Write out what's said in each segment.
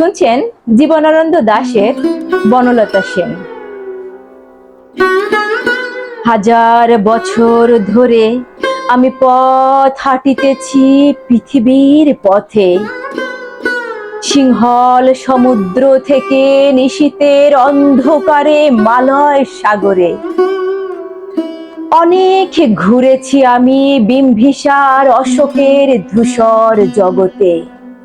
শুনছেন জীবনানন্দ দাশের বনলতা সেন। হাজার বছর ধরে আমি পথ হাঁটিতেছি পৃথিবীর পথে। সিংহল সমুদ্র থেকে নিশীতের অন্ধকারে মালয় সাগরে। অনেক ঘুরেছি আমি বিম্বিসার অশোকের ধূসর জগতে।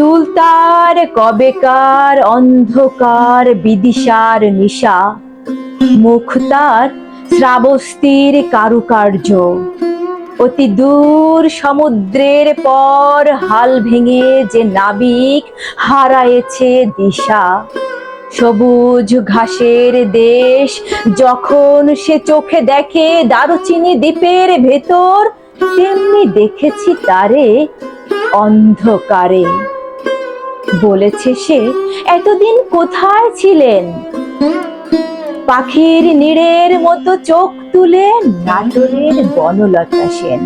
চুল তার, কবেকার অন্ধকার বিদিশার নিশা। মুখ তার শ্রাবস্তির কারুকার্য। অতি দূর সমুদ্রের পর হাল ভেঙে যে নাবিক হারায়েছে দিশা। সবুজ ঘাসের দেশ যখন সে চোখে দেখে দারুচিনি দ্বীপের ভেতর, তেমনি দেখেছি তারে অন্ধকারে। বলেছে সে, এতদিন কোথায় ছিলেন? পাখির নীড়ের মতো চোখ তুলে নাটোরের বনলতা সেন।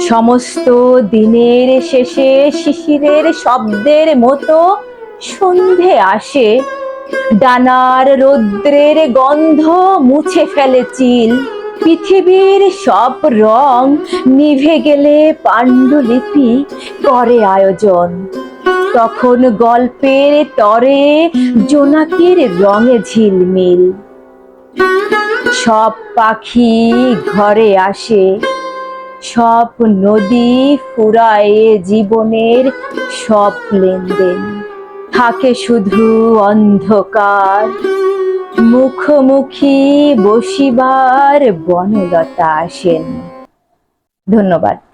সমস্ত দিনের শেষে শিশিরের শব্দের মতো সন্ধে আসে। ডানার রৌদ্রের গন্ধ মুছে ফেলে চিল। পৃথিবীর সব রং নিভে গেলে পাণ্ডুলিপি করে আয়োজন। তখন গল্পের তরে জোনাকির রঙে ঝিলমিল। সব পাখি ঘরে আসে। সব নদী ফুরায় জীবনের সব লেনদেন। থাকে শুধু অন্ধকার। মুখোমুখি বসিবার বনলতা আসেন ধন্যবাদ।